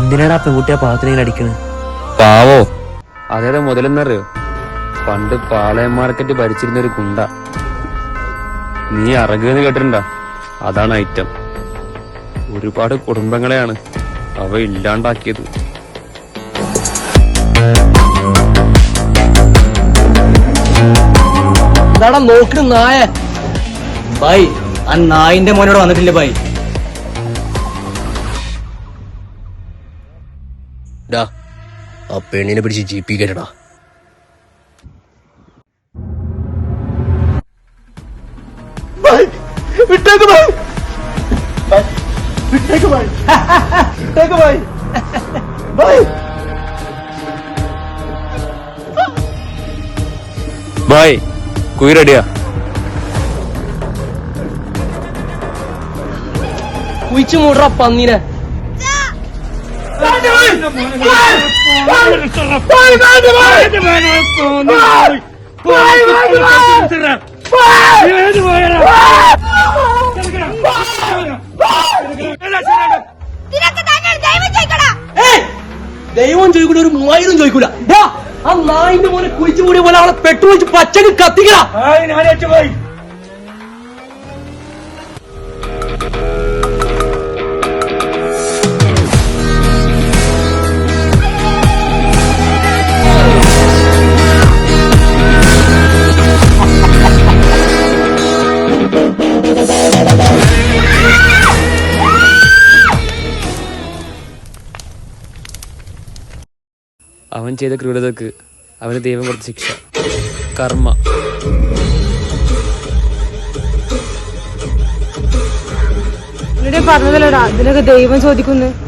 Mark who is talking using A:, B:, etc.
A: എന്തിനാടാ ആ പെൺകുട്ടിയെ പാവത്തിനെ അടിക്കണ്?
B: പാവോ? അതേതാ മുതലെന്നറിയോ? പണ്ട് പാളയം മാർക്കറ്റ് ഭരിച്ചിരുന്ന ഒരു കുണ്ട നീ അറകുന്ന് കേട്ടിട്ടുണ്ടാ? അതാണ് ഐറ്റം. ഒരുപാട് കുടുംബങ്ങളെയാണ് അവ ഇല്ലാണ്ടാക്കിയത്.
C: നോക്കിന് നായ. ബൈ ആ നായിന്റെ മോനോട് വന്നിട്ടില്ല ബൈ?
D: ഡാ ആ പെണ്ണിനെ പിടിച്ച് ജി പി കയറ്റടാ.
C: വിട്ടേക്ക് ബൈ വിട്ടേക്ക് ബൈ വിട്ടേക്ക് ബൈ ബൈ
B: ബായ് കുയിരടിയാ
C: കുഴിച്ചു മൂടറ പന്നീനെ.
E: ദൈവം
C: ചോദിക്കൂല ഒരു മൂവായിരം ചോദിക്കൂല ആ നായിന്റെ മോനെ കുഴിച്ചു കൂടിയ പോലെ അവളെ പെട്ടു വെച്ച് പച്ചക്ക് കത്തിക്കടാ.
B: അവൻ ചെയ്ത ക്രൂരതക്ക് അവന് ദൈവം കൊടുത്ത ശിക്ഷ. കർമ്മ.
F: പറഞ്ഞതല്ലടാ ഇതിനൊക്കെ ദൈവം ചോദിക്കുന്നു.